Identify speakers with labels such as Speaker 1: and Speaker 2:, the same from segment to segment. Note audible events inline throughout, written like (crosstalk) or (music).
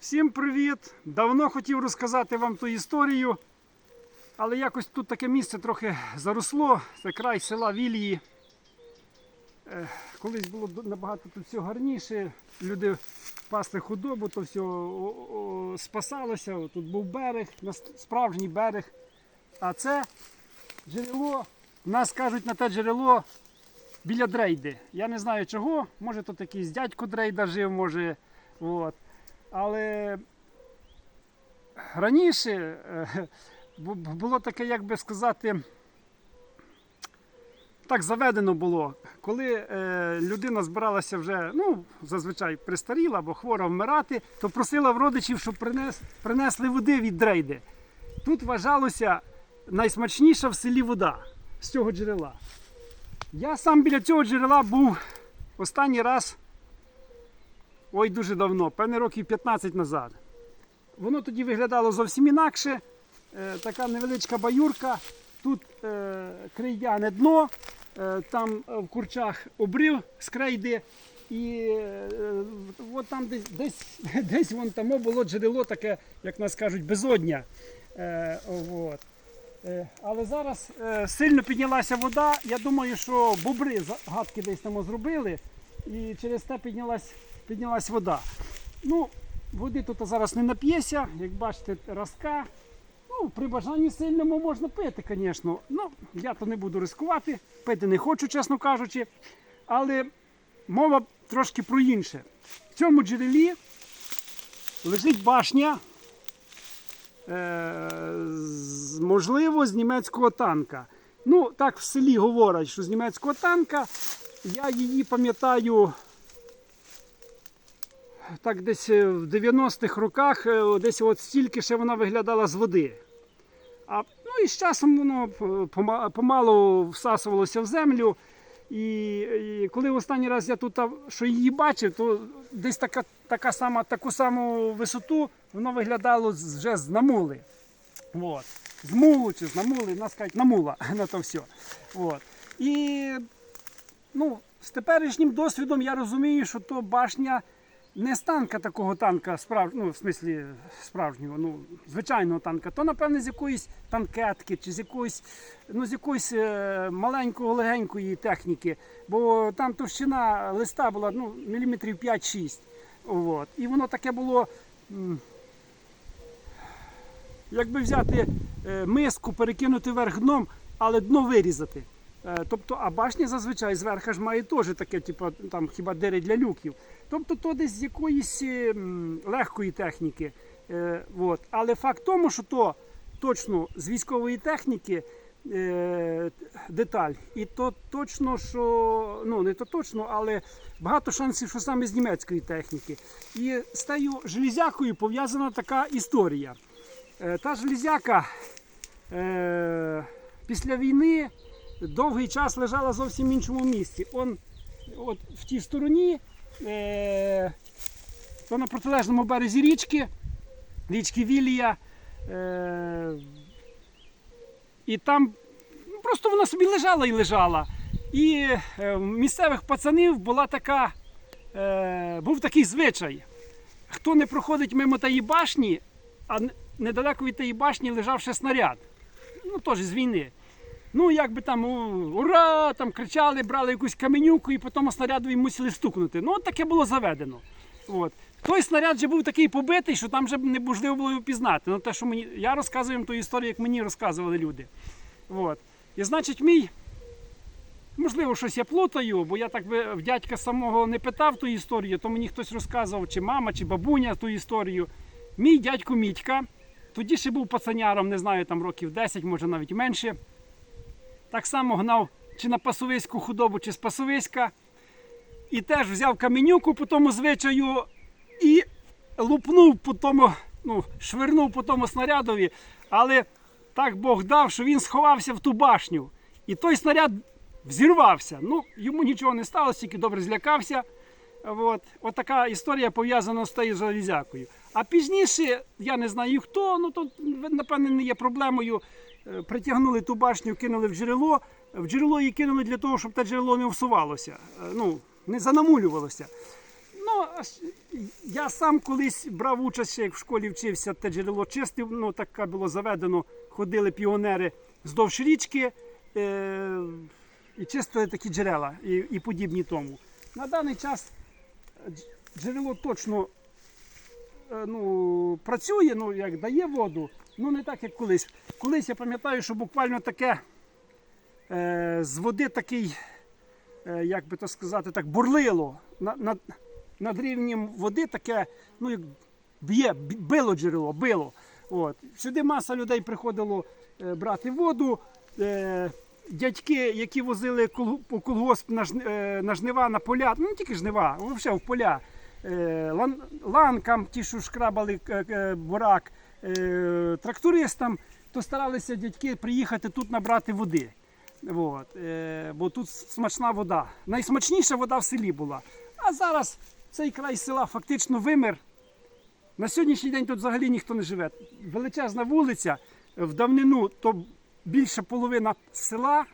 Speaker 1: Всім привіт! Давно хотів розказати вам ту історію, але якось тут таке місце трохи заросло. Це край села Вілії. Е, Колись було набагато тут все гарніше. Люди пасли худобу, то все спасалося. Тут був берег, справжній берег. А це джерело, нас кажуть на те джерело біля Дрейди. Я не знаю чого, може тут якийсь дядько Дрейда жив, може. От. Але раніше е, було таке, як би сказати, так заведено було, коли е, людина збиралася вже, ну, зазвичай пристаріла або хвора вмирати, то просила в родичів, щоб принес, принесли води від дрейди. Тут вважалося найсмачніша в селі вода з цього джерела. Я сам біля цього джерела був останній раз ой дуже давно, певне років 15 назад. Воно тоді виглядало зовсім інакше. Е, така невеличка баюрка, тут е, крейдяне дно, е, там е, в курчах обрив з крейди. І е, от там десь, десь, (laughs) десь вон там було джерело таке, як нас кажуть, безодня. Е, от. Е, Але зараз е, сильно піднялася вода. Я думаю, що бобри за- гадки десь там зробили, і через те піднялась, піднялась вода. Ну, води тут зараз не нап'єся, як бачите, ростка. Ну, при бажанні сильному можна пити, звісно. Ну, я то не буду ризикувати, пити не хочу, чесно кажучи. Але мова трошки про інше. В цьому джерелі лежить башня е, можливо, з німецького танка. Ну, так в селі говорять, що з німецького танка. Я її пам'ятаю так десь е, в 90-х роках, е, десь от стільки ще вона виглядала з води. А, ну і з часом воно помалу всасувалося в землю. І, і коли останній раз я тут що її бачив, то десь така, така сама, таку саму висоту воно виглядало вже з намули. От. З мулу чи з намули, нас кажуть, намула (laughs) на то все. От. І ну, з теперішнім досвідом я розумію, що то башня не з танка такого танка, справ... ну, в смислі справжнього, ну, звичайного танка, то напевне з якоїсь танкетки чи з якоїсь, ну, з якоїсь е, маленької легенької техніки. Бо там товщина листа була ну, міліметрів 5-6. От. І воно таке було. Якби взяти е, миску, перекинути вверх дном, але дно вирізати. Е, Тобто, а башня зазвичай зверху ж має теж таке, типу, там хіба дири для люків. Тобто, то десь з якоїсь е, м, легкої техніки. Е, от. Але факт тому, що то точно з військової техніки е, деталь, і то точно, що ну не то точно, але багато шансів, що саме з німецької техніки. І з тією железякою пов'язана така історія. Е, Та железяка е, після війни довгий час лежала зовсім в іншому місці. Он, от в тій стороні, е, то на протилежному березі річки, річки Вілія. Е, і там ну, просто вона собі лежала і лежала. І е, в місцевих пацанів була така, е, був такий звичай. Хто не проходить мимо тієї башні, а недалеко від тієї башні лежав ще снаряд. Ну, теж з війни. Ну, як би там, ура! Там кричали, брали якусь каменюку і потім снарядові мусили стукнути. Ну, от таке було заведено. От. Той снаряд же був такий побитий, що там вже неможливо було його пізнати. Ну, те, що мені, я розказую їм ту історію, як мені розказували люди. От. І значить, мій, можливо, щось я плутаю, бо я так би в дядька самого не питав ту історію, то мені хтось розказував, чи мама, чи бабуня ту історію. Мій дядько Мітька, тоді ще був пацаняром, не знаю, там років 10, може навіть менше. Так само гнав чи на пасовиську худобу, чи з пасовиська. І теж взяв каменюку по тому звичаю і лупнув по тому, ну, швирнув по тому снарядові, але так Бог дав, що він сховався в ту башню. І той снаряд взірвався. Ну, йому нічого не сталося, тільки добре злякався. От, от така історія пов'язана з тією залізякою. А пізніше, я не знаю хто, ну то напевне не є проблемою. Е, Притягнули ту башню, кинули в джерело. В джерело її кинули для того, щоб те джерело не всувалося, е, ну, не занамулювалося. Ну, я сам колись брав участь, ще як в школі вчився, те джерело чистив, ну таке було заведено, ходили піонери вздовж річки е- і чистили такі джерела і, і подібні тому. На даний час джерело точно ну, працює, ну, як дає воду, ну не так, як колись. Колись я пам'ятаю, що буквально таке е, з води такий, е, як би то сказати, так, бурлило. На, над, над рівнем води таке, ну, як б'є, било джерело, било. От. Сюди маса людей приходило е, брати воду. Е, дядьки, які возили по колгосп е, на жнива, на поля, ну не тільки жнива, а взагалі в поля. Е, лан, ланкам, ті, що шкрабали е, е, бурак, трактористам, то старалися дядьки приїхати тут набрати води. От, бо тут смачна вода. Найсмачніша вода в селі була. А зараз цей край села фактично вимер. На сьогоднішній день тут взагалі ніхто не живе. Величезна вулиця, в давнину то більша половина села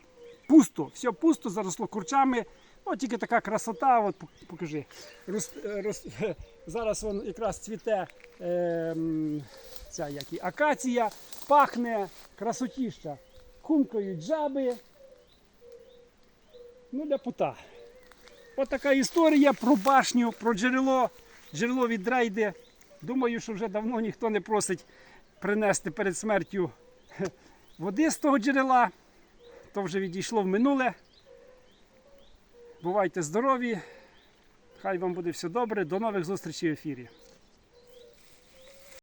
Speaker 1: пусто, все пусто, заросло курчами. От тільки така красота, от покажи. Рос, е, (laughs) зараз вон якраз цвіте е, ця як і, акація, пахне красотіща. Хумкають жаби. Ну, ляпота. От така історія про башню, про джерело, джерело від рейди. Думаю, що вже давно ніхто не просить принести перед смертю (laughs) води з того джерела. То вже відійшло в минуле. Бувайте здорові. Хай вам буде все добре. До нових зустрічей в ефірі.